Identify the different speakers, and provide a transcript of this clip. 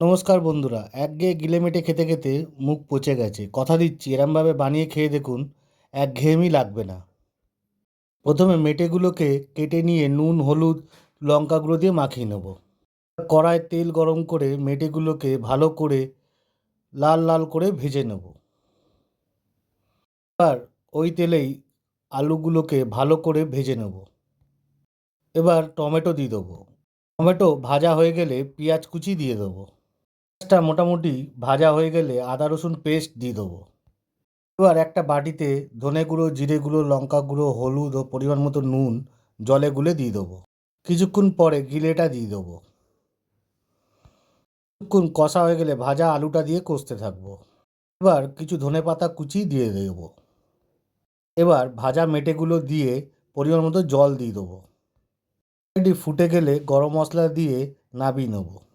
Speaker 1: নমস্কার বন্ধুরা একঘেয়ে গিলেমেটে খেতে খেতে মুখ পচে গেছে। কথা দিচ্ছি, এরমভাবে বানিয়ে খেয়ে দেখুন একঘেয়েমি লাগবে না। প্রথমে মেটেগুলোকে কেটে নিয়ে নুন, হলুদ, লঙ্কা গুঁড়ো দিয়ে মাখিয়ে নেব। কড়ায় তেল গরম করে মেটেগুলোকে ভালো করে লাল লাল করে ভেজে নেব। এবার ওই তেলেই আলুগুলোকে ভালো করে ভেজে নেব। এবার টমেটো দিয়ে দেবো। টমেটো ভাজা হয়ে গেলে পেঁয়াজ কুচি দিয়ে দেবো। পেঁয়াজটা মোটামুটি ভাজা হয়ে গেলে আদা, রসুন পেস্ট দিয়ে দেবো। এবার একটা বাটিতে ধনে গুঁড়ো, জিরে গুঁড়ো, লঙ্কা গুঁড়ো, হলুদ ও পরিমাণ মতো নুন জলে গুলে দিয়ে দেবো। কিছুক্ষণ পরে গিলেটা দিয়ে দেবো। কিছুক্ষণ কষা হয়ে গেলে ভাজা আলুটা দিয়ে কষতে থাকব। এবার কিছু ধনে পাতা কুচি দিয়ে দেবো। এবার ভাজা মেটেগুলো দিয়ে পরিমাণ মতো জল দিয়ে দেবো। এটি ফুটে গেলে গরম মশলা দিয়ে নাবিয়ে নেব।